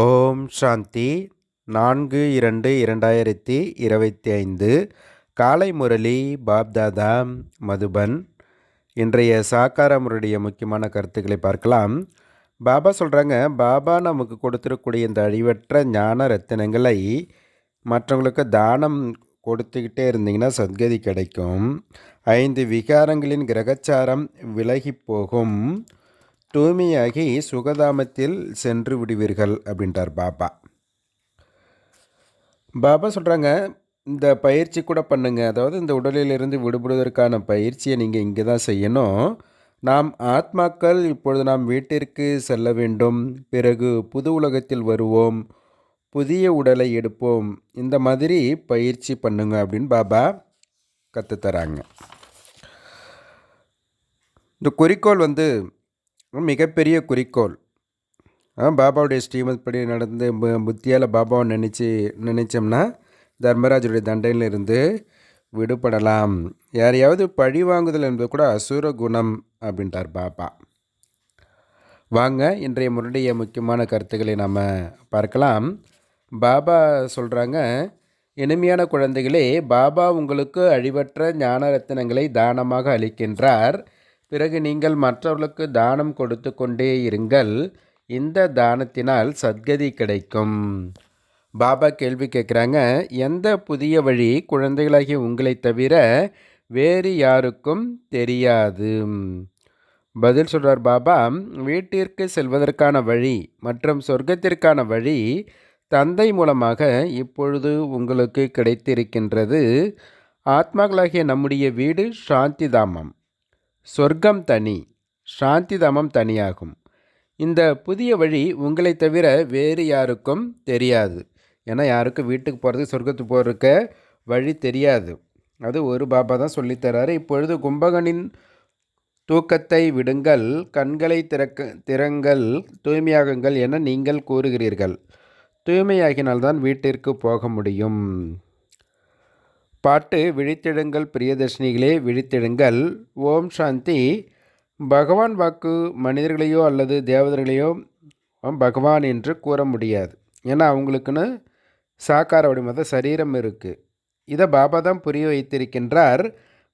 ஓம் சாந்தி. நான்கு இரண்டு இரண்டாயிரத்தி இருபத்தி ஐந்து காலை முரளி பாப்தாதா மதுபன். இன்றைய சாக்காரமுடைய முக்கியமான கருத்துக்களை பார்க்கலாம். பாபா சொல்கிறாங்க பாபா நமக்கு கொடுத்துருக்கூடிய இந்த அழிவற்ற ஞான ரத்தினங்களை மற்றவங்களுக்கு தானம் கொடுத்துக்கிட்டே இருந்தீங்கன்னா சத்கதி கிடைக்கும். ஐந்து விகாரங்களின் கிரகச்சாரம் விலகி போகும். தூய்மையாகி சுகதாமத்தில் சென்று விடுவீர்கள் அப்படின்றார் பாபா. பாபா சொல்கிறாங்க இந்த பயிற்சி கூட பண்ணுங்க. அதாவது இந்த உடலிலிருந்து விடுபடுவதற்கான பயிற்சியை நீங்கள் இங்கே தான் செய்யணும். நாம் ஆத்மாக்கள் இப்பொழுது நாம் வீட்டிற்கு செல்ல வேண்டும். பிறகு புது உலகத்தில் வருவோம். புதிய உடலை எடுப்போம். இந்த மாதிரி பயிற்சி பண்ணுங்க அப்படின்னு பாபா கற்றுத்தராங்க. இந்த குறிக்கோள் வந்து மிகப்பெரிய குறிக்கோள். பாபாவுடைய ஸ்ரீமத் படி நடந்து புத்தியால் பாபாவை நினச்சி நினச்சோம்னா தர்மராஜருடைய தண்டனையிலிருந்து விடுபடலாம். யாரையாவது பழி வாங்குதல் என்பது கூட அசுர குணம் அப்படின்றார் பாபா. வாங்க இன்றைய முரடைய முக்கியமான கருத்துக்களை நம்ம பார்க்கலாம். பாபா சொல்கிறாங்க இனிமையான குழந்தைகளே பாபா உங்களுக்கு அழிவற்ற ஞான ரத்தினங்களை தானமாக அளிக்கின்றார். பிறகு நீங்கள் மற்றவர்களுக்கு தானம் கொடுத்து கொண்டே இருங்கள். இந்த தானத்தினால் சத்கதி கிடைக்கும். பாபா கேள்வி கேட்குறாங்க எந்த புதிய வழி குழந்தைகளாகிய உங்களை தவிர வேறு யாருக்கும் தெரியாது? பதில் சொல்கிறார் பாபா வீட்டிற்கு செல்வதற்கான வழி மற்றும் சொர்க்கத்திற்கான வழி தந்தை மூலமாக இப்பொழுது உங்களுக்கு கிடைத்திருக்கின்றது. ஆத்மாக்களாகிய நம்முடைய வீடு சாந்திதாமம் சொர்க்கம் தனி சாந்திதாமம் தனியாகும். இந்த புதிய வழி உங்களை தவிர வேறு யாருக்கும் தெரியாது. ஏன்னா யாருக்கும் வீட்டுக்கு போகிறதுக்கு சொர்க்கத்துக்கு போகிறதுக்க வழி தெரியாது. அது ஒரு பாபா தான் சொல்லித்தராரு இப்பொழுது கும்பகனின் தூக்கத்தை விடுங்கள் கண்களை திறக்க திறங்கள் தூய்மையாகுங்கள் என நீங்கள் கூறுகிறீர்கள். தூய்மையாகினால்தான் வீட்டிற்கு போக முடியும். பாட்டு விழித்திடுங்கள் பிரியதர்ஷினிகளே விழித்திடுங்கள். ஓம் சாந்தி. பகவான் வாக்கு மனிதர்களையோ அல்லது தேவதர்களையோ பகவான் என்று கூற முடியாது. ஏன்னா அவங்களுக்குன்னு சாக்கார வடிமத சரீரம் இருக்குது இதை பாபா தான் புரிய வைத்திருக்கின்றார்.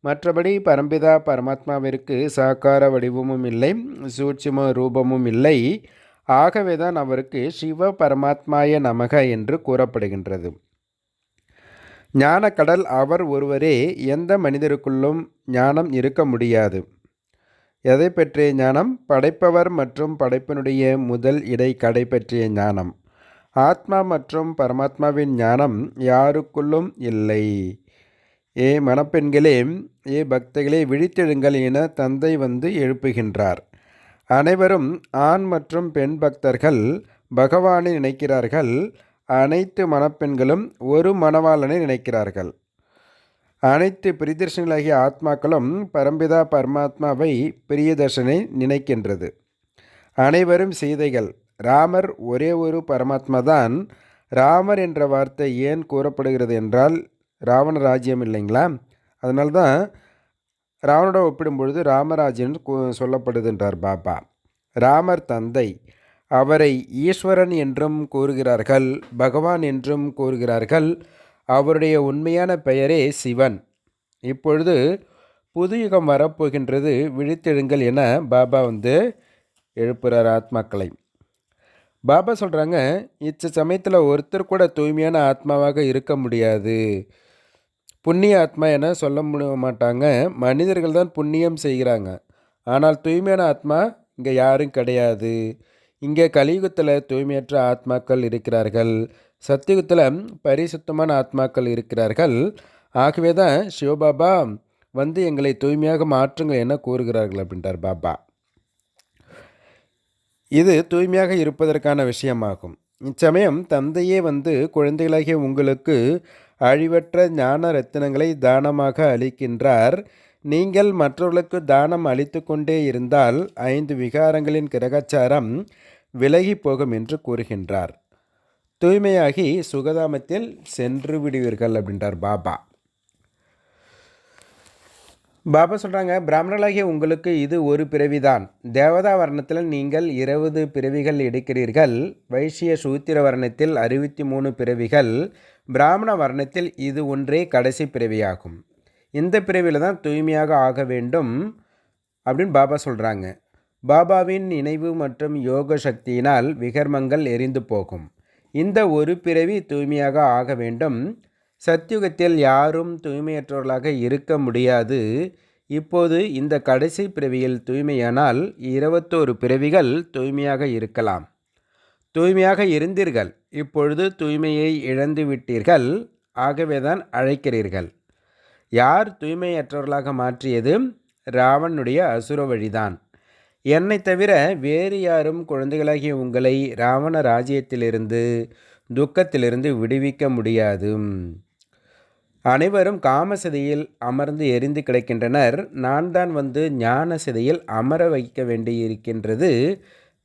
மற்றபடி பரம்பிதா பரமாத்மாவிற்கு சாக்கார வடிவமும் இல்லை சூட்சும ரூபமும் இல்லை. ஆகவே தான் அவருக்கு சிவ பரமாத்மாய நமக என்று கூறப்படுகின்றது. ஞானக்கடல் அவர் ஒருவரே எந்த மனிதருக்குள்ளும் ஞானம் இருக்க முடியாது. எதை பற்றிய ஞானம்? படைப்பவர் மற்றும் படைப்பினுடைய முதல் இடை கடை பற்றிய ஞானம். ஆத்மா மற்றும் பரமாத்மாவின் ஞானம் யாருக்குள்ளும் இல்லை. ஏ மணப்பெண்களே ஏ பக்தர்களே விழித்தெழுங்கள் என தந்தை வந்து எழுப்புகின்றார். அனைவரும் ஆண் மற்றும் பெண் பக்தர்கள் பகவானை நினைக்கிறார்கள். அனைத்து மணப்பெண்களும் ஒரு மணவாளனை நினைக்கிறார்கள். அனைத்து பிரியதர்ஷனிகளாகிய ஆத்மாக்களும் பரம்பிதா பரமாத்மாவை பிரியதர்ஷனை நினைக்கின்றது. அனைவரும் சீதைகள். ராமர் ஒரே ஒரு பரமாத்மா தான் ராமர் என்ற வார்த்தை ஏன் கூறப்படுகிறது என்றால் ராவண ராஜ்யம் இல்லைங்களா? அதனால தான் ராவணோட ஒப்பிடும் பொழுது ராமராஜ்யம் சொல்லப்படுது என்றார் பாபா. ராமர் தந்தை. அவரை ஈஸ்வரன் என்றும் கூறுகிறார்கள் பகவான் என்றும் கூறுகிறார்கள். அவருடைய உண்மையான பெயரே சிவன். இப்பொழுது புது யுகம் வரப்போகின்றது. விழித்தெழுங்கள் என பாபா வந்து எழுப்புகிறார் ஆத்மாக்களை. பாபா சொல்கிறாங்க இச்ச சமயத்தில் ஒருத்தர் கூட தூய்மையான ஆத்மாவாக இருக்க முடியாது. புண்ணிய ஆத்மா என சொல்ல முடிய மாட்டாங்க. மனிதர்கள் தான் புண்ணியம் செய்கிறாங்க. ஆனால் தூய்மையான ஆத்மா இங்கே யாரும் கிடையாது. இங்கே கலியுகத்தில் தூய்மையற்ற ஆத்மாக்கள் இருக்கிறார்கள். சத்தியுகத்தில் பரிசுத்தமான ஆத்மாக்கள் இருக்கிறார்கள். ஆகவே தான் சிவபாபா வந்து எங்களை தூய்மையாக மாற்றுங்கள் என கூறுகிறார்கள் அப்படின்றார் பாபா. இது தூய்மையாக இருப்பதற்கான விஷயமாகும். இச்சமயம் தந்தையே வந்து குழந்தைகளாகிய உங்களுக்கு அழிவற்ற ஞான ரத்தினங்களை தானமாக அளிக்கின்றார். நீங்கள் மற்றவர்களுக்கு தானம் அளித்து கொண்டே இருந்தால் ஐந்து விகாரங்களின் கிரகச்சாரம் விலகி போகும் என்று கூறுகின்றார். தூய்மையாகி சுகதாமத்தில் சென்று விடுவீர்கள் அப்படின்றார் பாபா. பாபா சொல்கிறாங்க பிராமணர்களாகிய உங்களுக்கு இது ஒரு பிறவிதான். தேவதா வர்ணத்தில் நீங்கள் இருபது பிறவிகள் எடுக்கிறீர்கள். வைசிய சூத்திர வர்ணத்தில் அறுபத்தி மூணு பிறவிகள். பிராமண வர்ணத்தில் இது ஒன்றே கடைசி பிறவியாகும். இந்த பிறவியில் தான் தூய்மையாக ஆக வேண்டும் அப்படின்னு பாபா சொல்கிறாங்க பாபாவின் நினைவு மற்றும் யோக சக்தியினால் விகர்மங்கள் எரிந்து போகும். இந்த ஒரு பிறவி தூய்மையாக ஆக வேண்டும். சத்யுகத்தில் யாரும் தூய்மையற்றவர்களாக இருக்க முடியாது. இப்போது இந்த கடைசி பிறவியில் தூய்மையானால் இருபத்தோரு பிறவிகள் தூய்மையாக இருக்கலாம். தூய்மையாக இருந்தீர்கள். இப்பொழுது தூய்மையை இழந்து விட்டீர்கள். ஆகவேதான் அழைக்கிறீர்கள். யார் தூய்மையற்றவர்களாக மாற்றியது? ராவனுடைய அசுர வழிதான். என்னை தவிர வேறு யாரும் குழந்தைகளாகிய உங்களை ராவண ராஜ்யத்திலிருந்து துக்கத்திலிருந்து விடுவிக்க முடியாது அனைவரும் காமசதியில் அமர்ந்து எரிந்து கிடக்கின்றனர். நான் தான் வந்து ஞான சிதையில் அமர வைக்க வேண்டியிருக்கின்றது.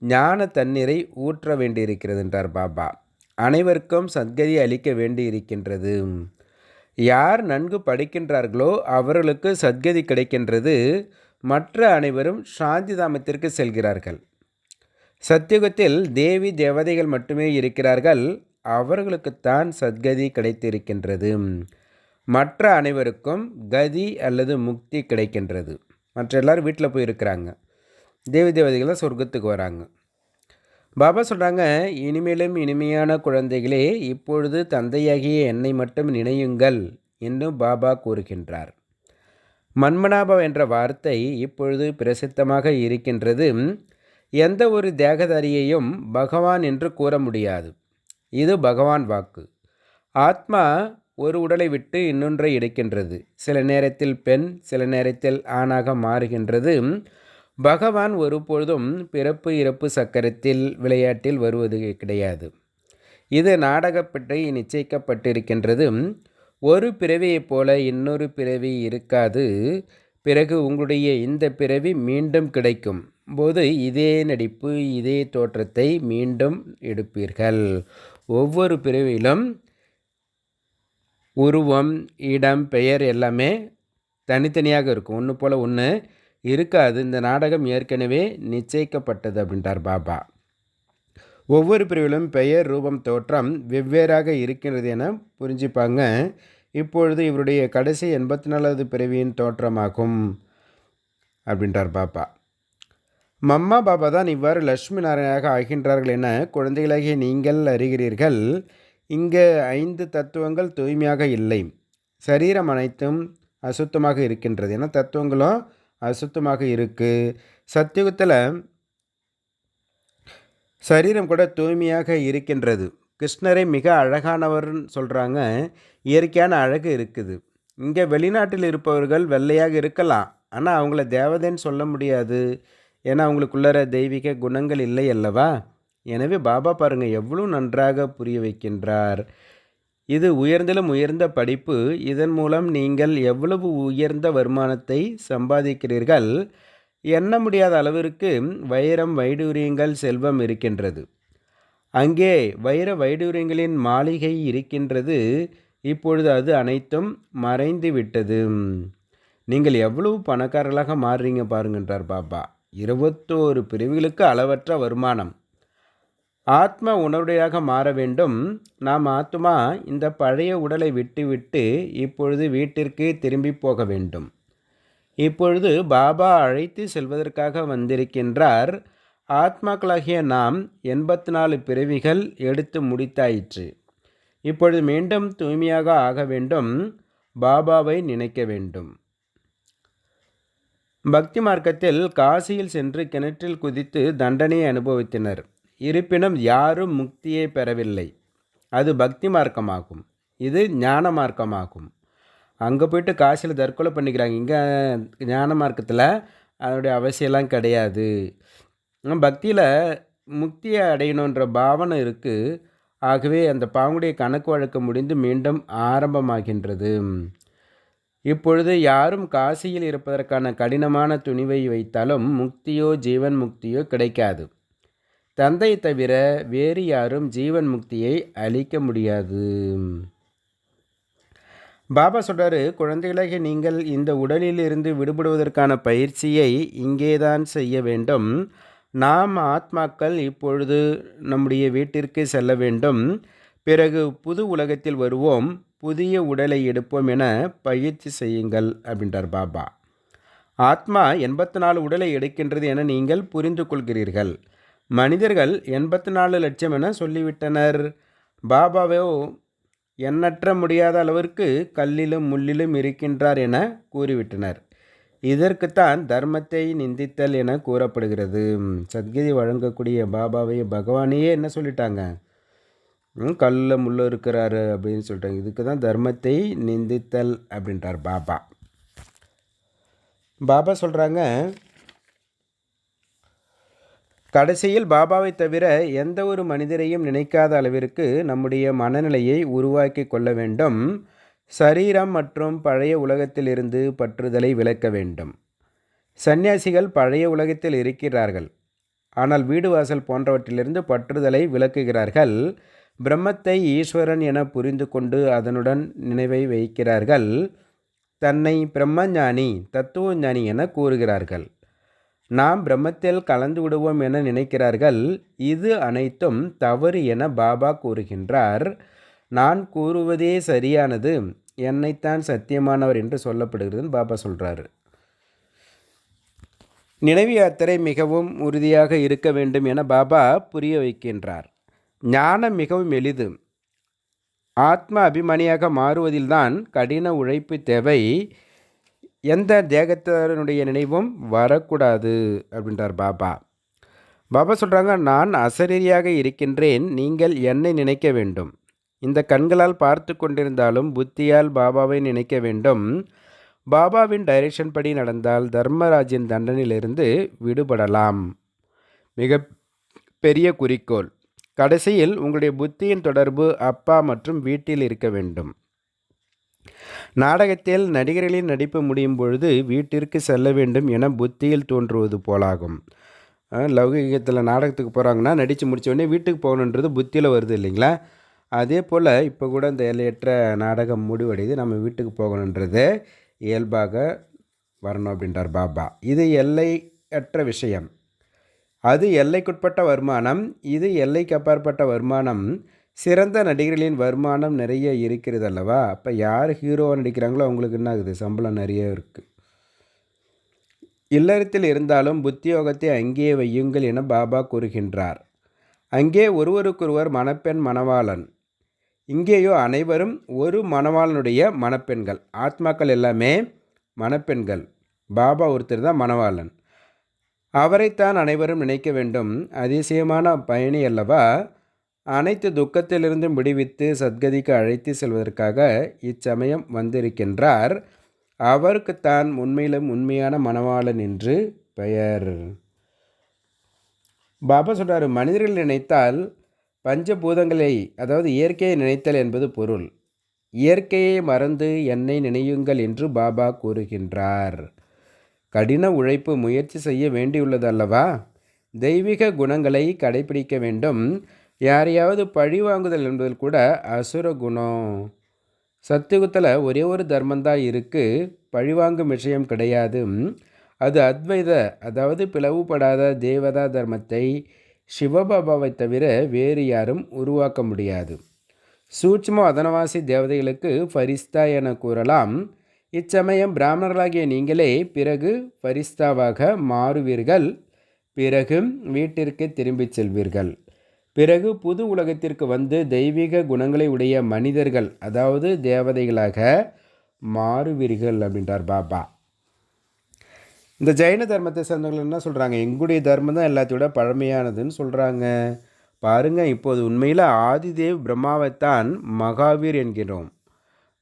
ஞான தண்ணீரை ஊற்ற வேண்டியிருக்கிறது என்றார் பாபா. அனைவருக்கும் சத்கதி அளிக்க வேண்டியிருக்கின்றது. யார் நன்கு படிக்கின்றார்களோ அவர்களுக்கு சத்கதி கிடைக்கின்றது. மற்ற அனைவரும் சாந்திதாமத்திற்கு செல்கிறார்கள். சத்தியுகத்தில் தேவி தேவதைகள் மட்டுமே இருக்கிறார்கள். அவர்களுக்குத்தான் சத்கதி கிடைத்திருக்கின்றது. மற்ற அனைவருக்கும் கதி அல்லது முக்தி கிடைக்கின்றது. மற்ற எல்லோரும் வீட்டில் போய் இருக்கிறாங்க. தேவி தேவதைகள் தான் சொர்க்கத்துக்கு வராங்க. பாபா சொல்கிறாங்க இனிமேலும் இனிமையான குழந்தைகளே இப்பொழுது தந்தையாகிய என்னை மட்டும் நினையுங்கள் என்று பாபா கூறுகின்றார். மன்மனாபம் என்ற வார்த்தை இப்பொழுது பிரசித்தமாக இருக்கின்றது. எந்த ஒரு தேகதாரியையும் பகவான் என்று கூற முடியாது. இது பகவான் வாக்கு. ஆத்மா ஒரு உடலை விட்டு இன்னொன்றை எடுக்கின்றது. சில நேரத்தில் பெண் சில நேரத்தில் ஆணாக மாறுகின்றது. பகவான் ஒருபொழுதும் பிறப்பு இறப்பு சக்கரத்தில் விளையாட்டில் வருவது கிடையாது. இது நாடகப்பற்றி நிச்சயிக்கப்பட்டிருக்கின்றது ஒரு பிறவியைப் போல இன்னொரு பிறவி இருக்காது. பிறகு உங்களுடைய இந்த பிறவி மீண்டும் கிடைக்கும். போது இதே நடிப்பு இதே தோற்றத்தை மீண்டும் எடுப்பீர்கள். ஒவ்வொரு பிறவியிலும் உருவம் இடம் பெயர் எல்லாமே தனித்தனியாக இருக்கும். ஒன்று போல் ஒன்று இருக்காது. இந்த நாடகம் ஏற்கனவே நிச்சயிக்கப்பட்டது அப்படின்றார் பாபா. ஒவ்வொரு பிரிவிலும் பெயர் ரூபம் தோற்றம் வெவ்வேறாக இருக்கின்றது என புரிஞ்சுப்பாங்க. இப்பொழுது இவருடைய கடைசி எண்பத்தி நாலாவது பிறவியின் தோற்றமாகும் அப்படின்றார் பாப்பா. மம்மா பாபா தான் இவ்வாறு லட்சுமி நாராயணாக ஆகின்றார்கள் என குழந்தைகளாகிய நீங்கள் அறிகிறீர்கள். இங்கே ஐந்து தத்துவங்கள் தூய்மையாக இல்லை. சரீரம் அனைத்தும் அசுத்தமாக இருக்கின்றது. ஏன்னா தத்துவங்களும் அசுத்தமாக இருக்குது சத்தியுகத்தில் சரீரம் கூட தூய்மையாக இருக்கின்றது. கிருஷ்ணரை மிக அழகானவர்னு சொல்கிறாங்க இயற்கையான அழகு இருக்குது. இங்கே வெளிநாட்டில் இருப்பவர்கள் வெள்ளையாக இருக்கலாம். ஆனால் அவங்கள தேவதைன்னு சொல்ல முடியாது. ஏன்னா அவங்களுக்குள்ளற தெய்வீக குணங்கள் இல்லை அல்லவா? எனவே பாபா பாருங்கள் எவ்வளோ நன்றாக புரிய வைக்கின்றார். இது உயர்ந்திலும் உயர்ந்த படிப்பு. இதன் மூலம் நீங்கள் எவ்வளவு உயர்ந்த வருமானத்தை சம்பாதிக்கிறீர்கள்? எண்ண முடியாத அளவிற்கு வைரம் வைடூரியங்கள் செல்வம் இருக்கின்றது. அங்கே வைர வைடூரியங்களின் மாளிகை இருக்கின்றது. இப்பொழுது அது அனைத்தும் மறைந்து விட்டது. நீங்கள் எவ்வளவு பணக்காரர்களாக மாறுறீங்க பாருங்கன்றார் பாபா. இருபத்தோரு பிரிவுகளுக்கு அளவற்ற வருமானம். ஆத்ம உணர்வுடையாக மாற வேண்டும். நாம் ஆத்மா இந்த பழைய உடலை விட்டுவிட்டு இப்பொழுது வீட்டிற்கு திரும்பி போக வேண்டும். இப்பொழுது பாபா அழைத்து செல்வதற்காக வந்திருக்கின்றார். ஆத்மாக்களாகிய நாம் எண்பத்தி நாலு பிறவிகள் எடுத்து முடித்தாயிற்று. இப்பொழுது மீண்டும் தூய்மையாக ஆக வேண்டும். பாபாவை நினைக்க வேண்டும். பக்தி மார்க்கத்தில் காசியில் சென்று கிணற்றில் குதித்து தண்டனையை அனுபவித்தனர். இருப்பினும் யாரும் முக்தியை பெறவில்லை. அது பக்தி மார்க்கமாகும். இது ஞான மார்க்கமாகும். அங்கே போயிட்டு காசில் தற்கொலை பண்ணிக்கிறாங்க. இங்கே ஞான மார்க்கத்தில் அதனுடைய அவசியம்லாம் கிடையாது. பக்தியில் முக்தியை அடையணுன்ற பாவனை இருக்குது ஆகவே அந்த பாவனுடைய கணக்கு வழக்கு முடிந்து மீண்டும் ஆரம்பமாகின்றது. இப்பொழுது யாரும் காசியில் இருப்பதற்கான கடினமான துணிவை வைத்தாலும் முக்தியோ ஜீவன் முக்தியோ கிடைக்காது. தந்தை தவிர வேறு யாரும் ஜீவன் முக்தியை அளிக்க முடியாது. பாபா சொல்கிறாரு குழந்தைகளாகிய நீங்கள் இந்த உடலில் இருந்து விடுபடுவதற்கான பயிற்சியை இங்கேதான் செய்ய வேண்டும். நாம் ஆத்மாக்கள் இப்பொழுது நம்முடைய வீட்டிற்கு செல்ல வேண்டும். பிறகு புது உலகத்தில் வருவோம். புதிய உடலை எடுப்போம் என பயிற்சி செய்யுங்கள் அப்படின்றார் பாபா. ஆத்மா எண்பத்தி நாலு உடலை எடுக்கின்றது என நீங்கள் புரிந்து கொள்கிறீர்கள். மனிதர்கள் எண்பத்தி நாலு லட்சம் என சொல்லிவிட்டனர். பாபாவோ எண்ணற்ற முடியாத அளவிற்கு கல்லிலும் முள்ளிலும் இருக்கின்றார் என கூறிவிட்டனர். இதற்குத்தான் தர்மத்தை நிந்தித்தல் என கூறப்படுகிறது. சத்கதி வழங்கக்கூடிய பாபாவையும் பகவானையே என்ன சொல்லிட்டாங்க? ம், முள்ள இருக்கிறாரு அப்படின்னு சொல்லிட்டாங்க. இதுக்கு தான் தர்மத்தை நிந்தித்தல் அப்படின்றார் பாபா. பாபா சொல்கிறாங்க கடைசியில் பாபாவை தவிர எந்த ஒரு மனிதரையும் நினைக்காத அளவிற்கு நம்முடைய மனநிலையை உருவாக்கி கொள்ள வேண்டும். சரீரம் மற்றும் பழைய உலகத்திலிருந்து பற்றுதலை விலக்க வேண்டும். சந்நியாசிகள் பழைய உலகத்தில் இருக்கிறார்கள். ஆனால் வீடு வாசல் போன்றவற்றிலிருந்து பற்றுதலை விலக்குகிறார்கள் பிரம்மத்தை ஈஸ்வரன் என புரிந்து கொண்டு அதனுடன் நினைவை வைக்கிறார்கள். தன்னை பிரம்மஞானி தத்துவஞானி என கூறுகிறார்கள். நாம் பிரம்மத்தில் கலந்து விடுவோம் என நினைக்கிறார்கள். இது அனைத்தும் தவறு என பாபா கூறுகின்றார். நான் கூறுவதே சரியானது. என்னைத்தான் சத்தியமானவர் என்று சொல்லப்படுகிறதுன்னு பாபா சொல்கிறாரு நினைவு யாத்திரை மிகவும் உறுதியாக இருக்க வேண்டும் என பாபா புரிய வைக்கின்றார். ஞானம் மிகவும் எளிது. ஆத்ம அபிமானியாக மாறுவதில்தான் கடின உழைப்பு தேவை. எந்த தேகத்தினுடைய நினைவும் வரக்கூடாது அப்படின்றார் பாபா. பாபா சொல்கிறாங்க நான் அசரீரியாக இருக்கின்றேன் நீங்கள் என்னை நினைக்க வேண்டும். இந்த கண்களால் பார்த்து கொண்டிருந்தாலும் புத்தியால் பாபாவை நினைக்க வேண்டும். பாபாவின் டைரக்ஷன் படி நடந்தால் தர்மராஜின் தண்டனையிலிருந்து விடுபடலாம். மிக பெரிய குறிக்கோள். கடைசியில் உங்களுடைய புத்தியின் தொடர்பு அப்பா மற்றும் வீட்டில் இருக்க வேண்டும். நாடகத்தில் நடிகர்களின் நடிப்பு முடியும் பொழுது வீட்டிற்கு செல்ல வேண்டும் என புத்தியில் தோன்றுவது போலாகும். அஹ் லௌகிகத்தில் நாடகத்துக்கு போகிறாங்கன்னா நடித்து முடித்தோடனே வீட்டுக்கு போகணுன்றது புத்தியில் வருது இல்லைங்களா? அதே போல் இப்போ கூட இந்த எல்லையற்ற நாடகம் முடிவடையுது. நம்ம வீட்டுக்கு போகணுன்றது இயல்பாக வரணும் அப்படின்றார் பாபா. இது எல்லையற்ற விஷயம். அது எல்லைக்குட்பட்ட வருமானம். இது எல்லைக்கு அப்பாற்பட்ட வருமானம். சிறந்த நடிகர்களின் வருமானம் நிறைய இருக்கிறது அல்லவா அப்போ யார் ஹீரோவாக நடிக்கிறாங்களோ அவங்களுக்கு என்ன ஆகுது? சம்பளம் நிறைய இருக்குது இல்லறத்தில் இருந்தாலும் புத்தியோகத்தை அங்கேயே வையுங்கள் என பாபா கூறுகின்றார். அங்கே ஒருவருக்கொருவர் மணப்பெண் மணவாளன். இங்கேயோ அனைவரும் ஒரு மணவாளனுடைய மணப்பெண்கள். ஆத்மாக்கள் எல்லாமே மணப்பெண்கள். பாபா ஒருத்தர் தான் மணவாளன். அவரைத்தான் அனைவரும் நினைக்க வேண்டும். அதிசயமான பயணி அல்லவா? அனைத்து துக்கத்திலிருந்தும் விடுவித்து சத்கதிக்கு அழைத்து செல்வதற்காக இச்சமயம் வந்திருக்கின்றார். அவருக்கு தான் உண்மையிலும் உண்மையான மணவாளன் என்று பெயர். பாபா சொல்றாரு மனிதர்கள் நினைத்தால் பஞ்சபூதங்களை அதாவது இயற்கையை நினைத்தல் என்பது பொருள். இயற்கையை மறந்து என்னை நினையுங்கள் என்று பாபா கூறுகின்றார். கடின உழைப்பு முயற்சி செய்ய வேண்டியுள்ளது அல்லவா? தெய்வீக குணங்களை கடைபிடிக்க வேண்டும். யாரையாவது பழி வாங்குதல் என்பதில் கூட அசுர குணம். சத்தியுகத்தில் ஒரே ஒரு தர்மந்தான் இருக்குது பழிவாங்கும் விஷயம் கிடையாது. அது அத்வைத அதாவது பிளவுபடாத தேவதா தர்மத்தை சிவபாபாவை தவிர வேறு யாரும் உருவாக்க முடியாது. சூட்சும அதனவாசி தேவதைகளுக்கு ஃபரிஸ்தா என கூறலாம். இச்சமயம் பிராமணர்களாகிய நீங்களே பிறகு ஃபரிஸ்தாவாக மாறுவீர்கள். பிறகு வீட்டிற்கு திரும்பிச் செல்வீர்கள். பிறகு புது உலகத்திற்கு வந்து தெய்வீக குணங்களை உடைய மனிதர்கள் அதாவது தேவதைகளாக மாறுவீர்கள் அப்படின்றார் பாபா. இந்த ஜெயின தர்மத்தை சேர்ந்தவர்கள் என்ன சொல்கிறாங்க எங்களுடைய தர்மம் தான் எல்லாத்தையும் விட பழமையானதுன்னு சொல்கிறாங்க பாருங்கள் இப்போது உண்மையில் ஆதிதேவ் பிரம்மாவைத்தான் மகாவீர் என்கிறோம்.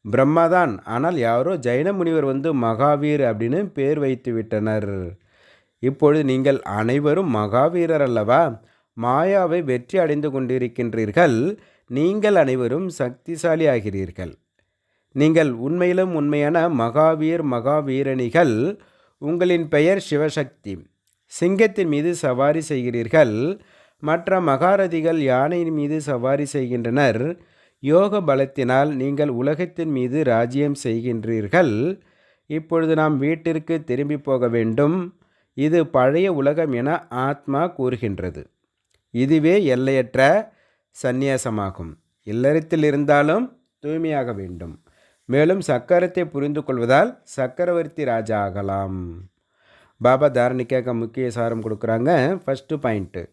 பிரம்மா தான் ஆனால் யாரோ ஜைன முனிவர் வந்து மகாவீர் அப்படின்னு பேர் வைத்து விட்டனர் இப்பொழுது நீங்கள் அனைவரும் மகாவீரர் அல்லவா? மாயாவை வெற்றி அடைந்து கொண்டிருக்கின்றீர்கள். நீங்கள் அனைவரும் சக்திசாலி ஆகிறீர்கள் நீங்கள் உண்மையிலும் உண்மையான மகாவீர் மகாவீரணிகள். உங்களின் பெயர் சிவசக்தி. சிங்கத்தின் மீது சவாரி செய்கிறீர்கள். மற்ற மகாரதிகள் யானையின் மீது சவாரி செய்கின்றனர். யோக பலத்தினால் நீங்கள் உலகத்தின் மீது ராஜ்யம் செய்கின்றீர்கள். இப்பொழுது நாம் வீட்டிற்கு திரும்பி போக வேண்டும். இது பழைய உலகம் என ஆத்மா கூறுகின்றது. இதுவே எல்லையற்ற சந்நியாசமாகும். இல்லறத்தில் இருந்தாலும் தூய்மையாக வேண்டும். மேலும் சக்கரத்தை புரிந்து கொள்வதால் சக்கரவர்த்தி ராஜா ஆகலாம். பாபா தாரணிக்காக முக்கிய சாரம் கொடுக்குறாங்க. ஃபஸ்ட்டு பாயிண்ட்டு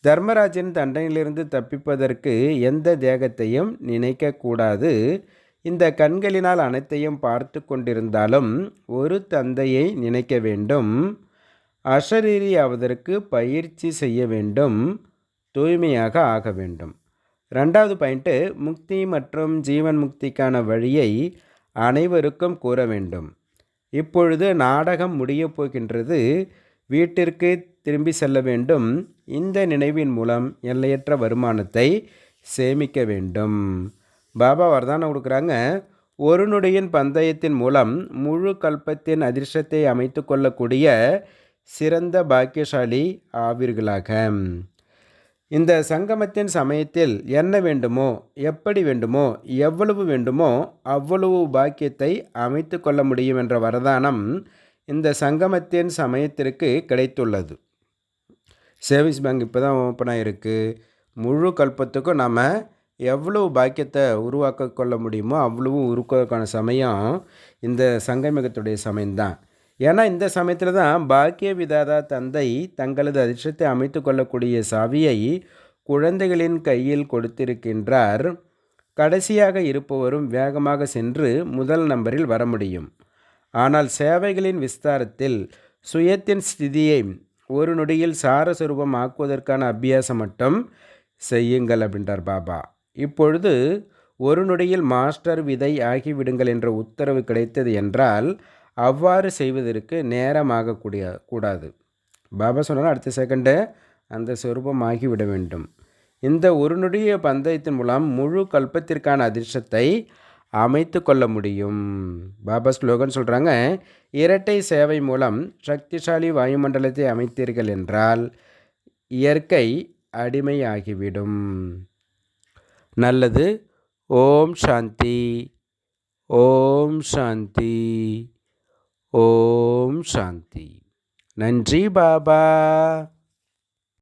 தர்மராஜன் தண்டனையிலிருந்து தப்பிப்பதற்கு எந்த தேகத்தையும் நினைக்கக்கூடாது. இந்த கண்களினால் அனைத்தையும் பார்த்து கொண்டிருந்தாலும் ஒரு தந்தையை நினைக்க வேண்டும். அஷரீரி அவதற்கு பயிற்சி செய்ய வேண்டும். தூய்மையாக ஆக வேண்டும். ரெண்டாவது பாயிண்ட்டு முக்தி மற்றும் ஜீவன் முக்திக்கான வழியை அனைவருக்கும் கூற வேண்டும். இப்பொழுது நாடகம் முடியப் போகின்றது. வீட்டிற்கு திரும்பி செல்ல வேண்டும். இந்த நினைவின் மூலம் எல்லையற்ற வருமானத்தை சேமிக்க வேண்டும். பாபா வரதானம் கொடுக்குறாங்க ஒரு நொடியின் பந்தயத்தின் மூலம் முழு கல்பத்தின் அதிர்ஷ்டத்தை அமைத்து கொள்ளக்கூடிய சிறந்த பாக்கியசாலி ஆவீர்களாக. இந்த சங்கமத்தின் சமயத்தில் என்ன வேண்டுமோ எப்படி வேண்டுமோ எவ்வளவு வேண்டுமோ அவ்வளவு பாக்கியத்தை அமைத்து கொள்ள முடியும் என்ற வரதானம் இந்த சங்கமத்தின் சமயத்திற்கு கிடைத்துள்ளது. சேவிங்ஸ் பேங்க் இப்போ தான் ஓப்பன் ஆகிருக்கு முழு கல்பத்துக்கும் நம்ம எவ்வளவு பாக்கியத்தை உருவாக்க கொள்ள முடியுமோ அவ்வளவு உருவாக்கான சமயம் இந்த சங்கமிகத்துடைய சமயம்தான். ஏன்னா இந்த சமயத்தில் தான் பாக்கிய விதாதா தந்தை தங்களது அதிர்ஷ்டத்தை அமைத்து கொள்ளக்கூடிய சாவியை குழந்தைகளின் கையில் கொடுத்திருக்கின்றார். கடைசியாக இருப்பவரும் வேகமாக சென்று முதல் நம்பரில் வர முடியும். ஆனால் சேவைகளின் விஸ்தாரத்தில் சுயத்தின் ஸ்திதியை ஒரு நொடியில் சாரஸ்வரூபம் ஆக்குவதற்கான அபியாசம் மட்டும் செய்யுங்கள் அப்படின்றார் பாபா. இப்பொழுது ஒரு நொடியில் மாஸ்டர் விதை ஆகிவிடுங்கள் என்ற உத்தரவு கிடைத்தது என்றால் அவ்வாறு செய்வதற்கு நேரமாகக்கூடிய கூடாது. பாபா சொன்னால் அடுத்த செகண்டு அந்த சொரூபமாகி விட வேண்டும். இந்த ஒரு நொடிய பந்தயத்தின் மூலம் முழு கல்பத்திற்கான அதிர்ஷ்டத்தை அமைத்து கொள்ள முடியும். பாபா ஸ்லோகன் சொல்கிறாங்க இரட்டை சேவை மூலம் சக்திசாலி வாயுமண்டலத்தை அமைத்தீர்கள் என்றால் இயற்கை அடிமையாகிவிடும். நல்லது. ஓம் சாந்தி. ஓம் சாந்தி. ஓம் சாந்தி. நன்றி பாபா.